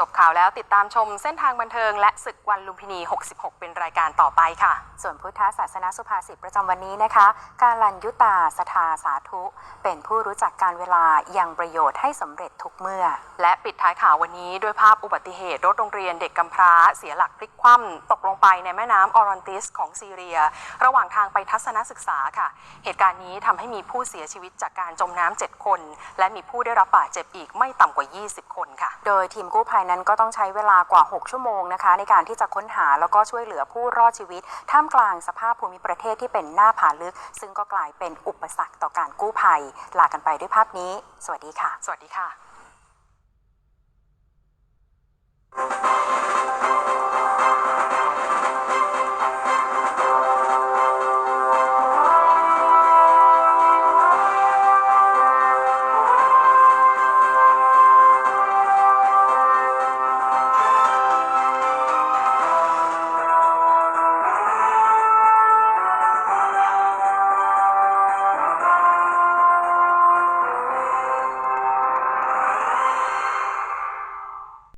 จบข่าวแล้วติดตามชมเส้นทางบันเทิง และศึกวันลุมพินี 66 เป็นรายการต่อไปค่ะ ส่วนพุทธศาสนสุภาษิตประจำวันนี้นะคะ การลันยุตาสทาสาธุ เป็นผู้รู้จักการเวลายังประโยชน์ให้สำเร็จทุกเมื่อ และปิดท้ายข่าววันนี้ด้วยภาพอุบัติเหตุรถโรงเรียนเด็กกำพร้าเสียหลักพลิกคว่ำตกลงไปในแม่น้ำออรอนติสของซีเรีย ระหว่างทางไปทัศนศึกษาค่ะ เหตุการณ์นี้ทำให้มีผู้เสียชีวิตจากการจมน้ำ7คน และมีผู้ได้รับบาดเจ็บอีกไม่ต่ำกว่า 20 คนค่ะ โดยทีมกู้ภัยนั้นก็ต้องใช้เวลากว่า 6 ชั่วโมงนะคะ ในการที่จะค้นหาแล้วก็ช่วยเหลือผู้รอดชีวิต ท่ามกลางสภาพภูมิประเทศที่เป็นหน้าผาลึก ซึ่งก็กลายเป็นอุปสรรคต่อการกู้ภัย ลากันไปด้วยภาพนี้ สวัสดีค่ะ สวัสดีค่ะ